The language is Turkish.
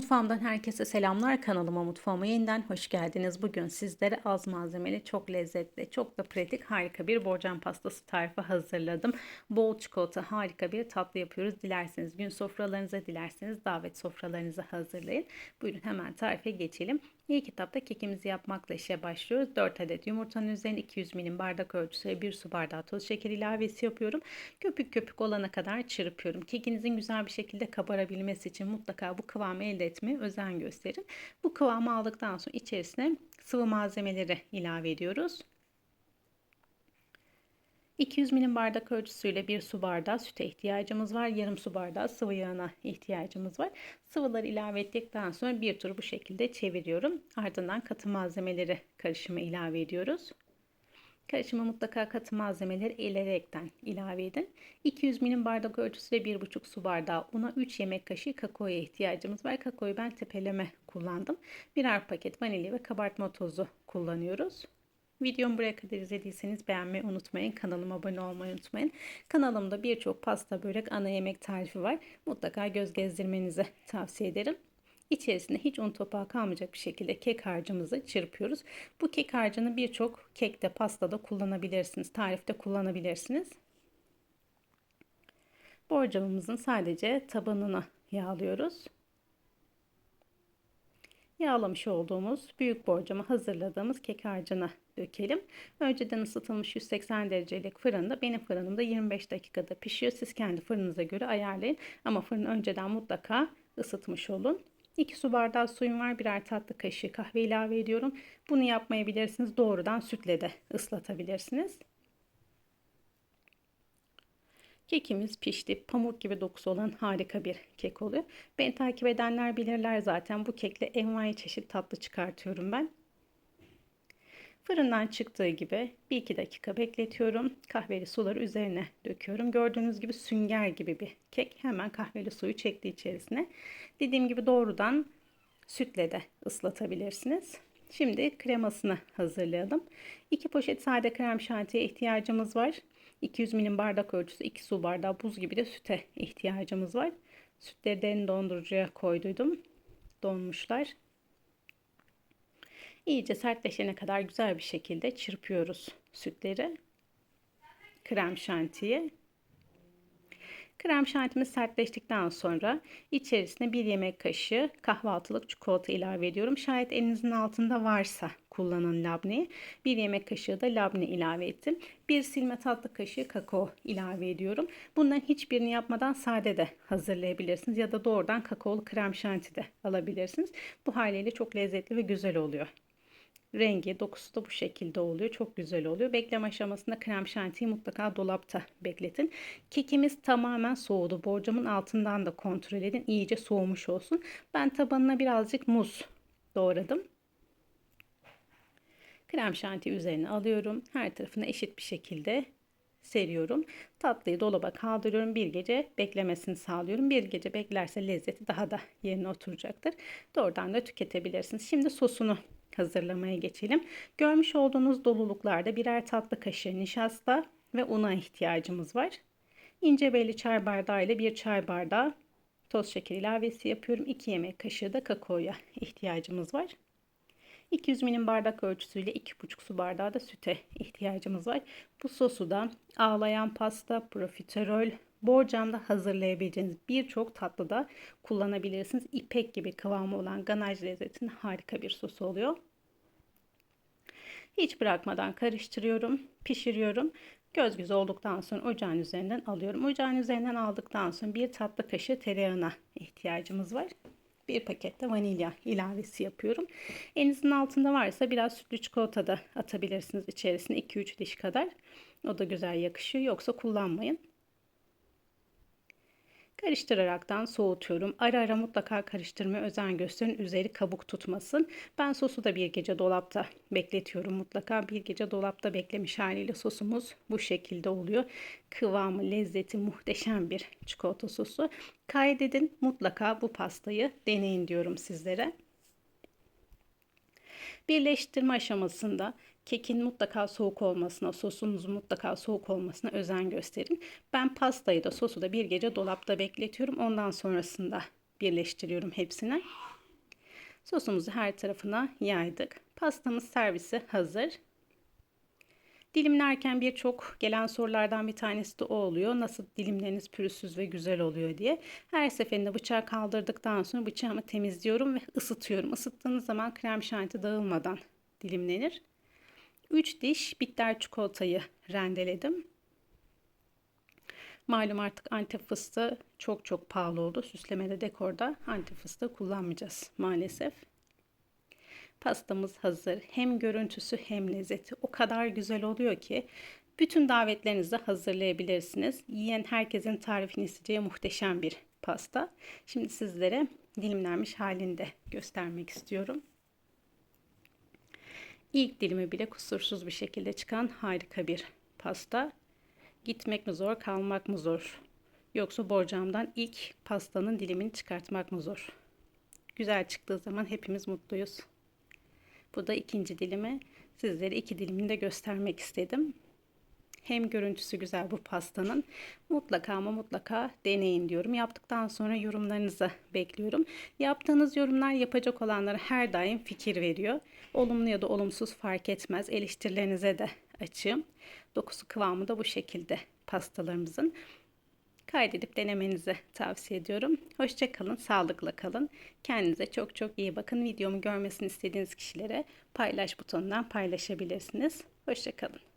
Mutfağımdan herkese selamlar. Kanalıma mutfağıma yeniden hoş geldiniz. Bugün sizlere az malzemeli, çok lezzetli, çok da pratik harika bir borcam pastası tarifi hazırladım. Bol çikolata harika bir tatlı yapıyoruz. Dilerseniz gün sofralarınıza, dilerseniz davet sofralarınıza hazırlayın. Buyurun hemen tarife geçelim. İlk etapta kekimizi yapmakla işe başlıyoruz. 4 adet yumurtanın üzerine 200 milim bardak ölçüsü 1 su bardağı toz şeker ilavesi yapıyorum. Köpük köpük olana kadar çırpıyorum. Kekinizin güzel bir şekilde kabarabilmesi için mutlaka bu kıvamı elde etmeye özen gösterin. Bu kıvamı aldıktan sonra içerisine sıvı malzemeleri ilave ediyoruz. 200 milim bardak ölçüsüyle bir su bardağı süte ihtiyacımız var. Yarım su bardağı sıvı yağına ihtiyacımız var. Sıvıları ilave ettikten sonra bir tur bu şekilde çeviriyorum. Ardından katı malzemeleri karışıma ilave ediyoruz. Karışıma mutlaka katı malzemeleri elerekten ilave edin. 200 milim bardak ölçüsüyle 1,5 su bardağı una 3 yemek kaşığı kakaoya ihtiyacımız var. Kakaoyu ben tepeleme kullandım. Birer paket vanilya ve kabartma tozu kullanıyoruz. Videomu buraya kadar izlediyseniz beğenmeyi unutmayın. Kanalıma abone olmayı unutmayın. Kanalımda birçok pasta, börek, ana yemek tarifi var. Mutlaka göz gezdirmenizi tavsiye ederim. İçerisinde hiç un topağı kalmayacak bir şekilde kek harcımızı çırpıyoruz. Bu kek harcını birçok kekte, pastada kullanabilirsiniz. Tarifte kullanabilirsiniz. Borcamımızın sadece tabanını yağlıyoruz. Yağlamış olduğumuz büyük borcamı hazırladığımız kek harcını dökelim. Önceden ısıtılmış 180 derecelik fırında benim fırınımda 25 dakikada pişiyor. Siz kendi fırınıza göre ayarlayın. Ama fırını önceden mutlaka ısıtmış olun. 2 su bardağı suyum var. Birer tatlı kaşığı kahve ilave ediyorum. Bunu yapmayabilirsiniz. Doğrudan sütle de ıslatabilirsiniz. Kekimiz pişti. Pamuk gibi dokusu olan harika bir kek oluyor. Beni takip edenler bilirler zaten. Bu kekle envai çeşit tatlı çıkartıyorum ben. Fırından çıktığı gibi 1-2 dakika bekletiyorum. Kahveli suları üzerine döküyorum. Gördüğünüz gibi sünger gibi bir kek. Hemen kahveli suyu çekti içerisine. Dediğim gibi doğrudan sütle de ıslatabilirsiniz. Şimdi kremasını hazırlayalım. 2 poşet sade krem şantiye ihtiyacımız var. 200 milim bardak ölçüsü 2 su bardağı buz gibi de süte ihtiyacımız var. Sütleri derin dondurucuya koyduydum. Donmuşlar. İyice sertleşene kadar güzel bir şekilde çırpıyoruz sütleri. Krem şantiyi. Krem şantimiz sertleştikten sonra içerisine bir yemek kaşığı kahvaltılık çikolata ilave ediyorum. Şayet elinizin altında varsa kullanın labneyi. Bir yemek kaşığı da labne ilave ettim. Bir silme tatlı kaşığı kakao ilave ediyorum. Bunların hiçbirini yapmadan sade de hazırlayabilirsiniz ya da doğrudan kakaolu krem şanti de alabilirsiniz. Bu haliyle çok lezzetli ve güzel oluyor rengi, dokusu da bu şekilde oluyor. Çok güzel oluyor. Bekleme aşamasında krem şantiyi mutlaka dolapta bekletin. Kekimiz tamamen soğudu. Borcamın altından da kontrol edin. İyice soğumuş olsun. Ben tabanına birazcık muz doğradım. Krem şanti üzerine alıyorum. Her tarafına eşit bir şekilde seriyorum. Tatlıyı dolaba kaldırıyorum. Bir gece beklemesini sağlıyorum. Bir gece beklerse lezzeti daha da yerine oturacaktır. Doğrudan da tüketebilirsiniz. Şimdi sosunu hazırlamaya geçelim. Görmüş olduğunuz doluluklarda birer tatlı kaşığı nişasta ve una ihtiyacımız var. İnce belli çay bardağı ile bir çay bardağı toz şeker ilavesi yapıyorum. 2 yemek kaşığı da kakaoya ihtiyacımız var. 200 milim bardak ölçüsüyle 2,5 su bardağı da süte ihtiyacımız var. Bu sosu da ağlayan pasta, profiterol, borcamda hazırlayabileceğiniz birçok tatlıda kullanabilirsiniz. İpek gibi kıvamı olan ganaj lezzetinin harika bir sosu oluyor. Hiç bırakmadan karıştırıyorum, pişiriyorum. Göz göz olduktan sonra ocağın üzerinden alıyorum. Ocağın üzerinden aldıktan sonra bir tatlı kaşığı tereyağına ihtiyacımız var. Bir pakette vanilya ilavesi yapıyorum. Elinizin altında varsa biraz sütlü çikolata da atabilirsiniz içerisine 2-3 diş kadar. O da güzel yakışıyor. Yoksa kullanmayın. Karıştıraraktan soğutuyorum. Ara ara mutlaka karıştırmaya özen gösterin. Üzeri kabuk tutmasın. Ben sosu da bir gece dolapta bekletiyorum mutlaka. Bir gece dolapta beklemiş haliyle sosumuz bu şekilde oluyor. Kıvamı, lezzeti muhteşem bir çikolata sosu. Kaydedin mutlaka bu pastayı deneyin diyorum sizlere. Birleştirme aşamasında kekin mutlaka soğuk olmasına, sosunuzun mutlaka soğuk olmasına özen gösterin. Ben pastayı da sosu da bir gece dolapta bekletiyorum. Ondan sonrasında birleştiriyorum hepsini. Sosumuzu her tarafına yaydık. Pastamız servise hazır. Dilimlerken birçok gelen sorulardan bir tanesi de o oluyor. Nasıl dilimleriniz pürüzsüz ve güzel oluyor diye. Her seferinde bıçağı kaldırdıktan sonra bıçağımı temizliyorum ve ısıtıyorum. Isıttığınız zaman krem şanti dağılmadan dilimlenir. 3 diş bitter çikolatayı rendeledim. Malum artık antep fıstığı çok çok pahalı oldu. Süslemede dekorda antep fıstığı kullanmayacağız maalesef. Pastamız hazır. Hem görüntüsü hem lezzeti o kadar güzel oluyor ki bütün davetlerinizde hazırlayabilirsiniz. Yiyen herkesin tarifini isteyeceği muhteşem bir pasta. Şimdi sizlere dilimlenmiş halinde göstermek istiyorum. İlk dilimi bile kusursuz bir şekilde çıkan harika bir pasta. Gitmek mi zor, kalmak mı zor? Yoksa borcamdan ilk pastanın dilimini çıkartmak mı zor? Güzel çıktığı zaman hepimiz mutluyuz. Bu da ikinci dilimi. Sizlere iki dilimini de göstermek istedim. Hem görüntüsü güzel bu pastanın. Mutlaka ama mutlaka deneyin diyorum. Yaptıktan sonra yorumlarınızı bekliyorum. Yaptığınız yorumlar yapacak olanlara her daim fikir veriyor. Olumlu ya da olumsuz fark etmez. Eleştirilerinize de açığım. Dokusu kıvamı da bu şekilde pastalarımızın. Kaydedip denemenizi tavsiye ediyorum. Hoşçakalın, sağlıkla kalın. Kendinize çok çok iyi bakın. Videomu görmesini istediğiniz kişilere paylaş butonundan paylaşabilirsiniz. Hoşçakalın.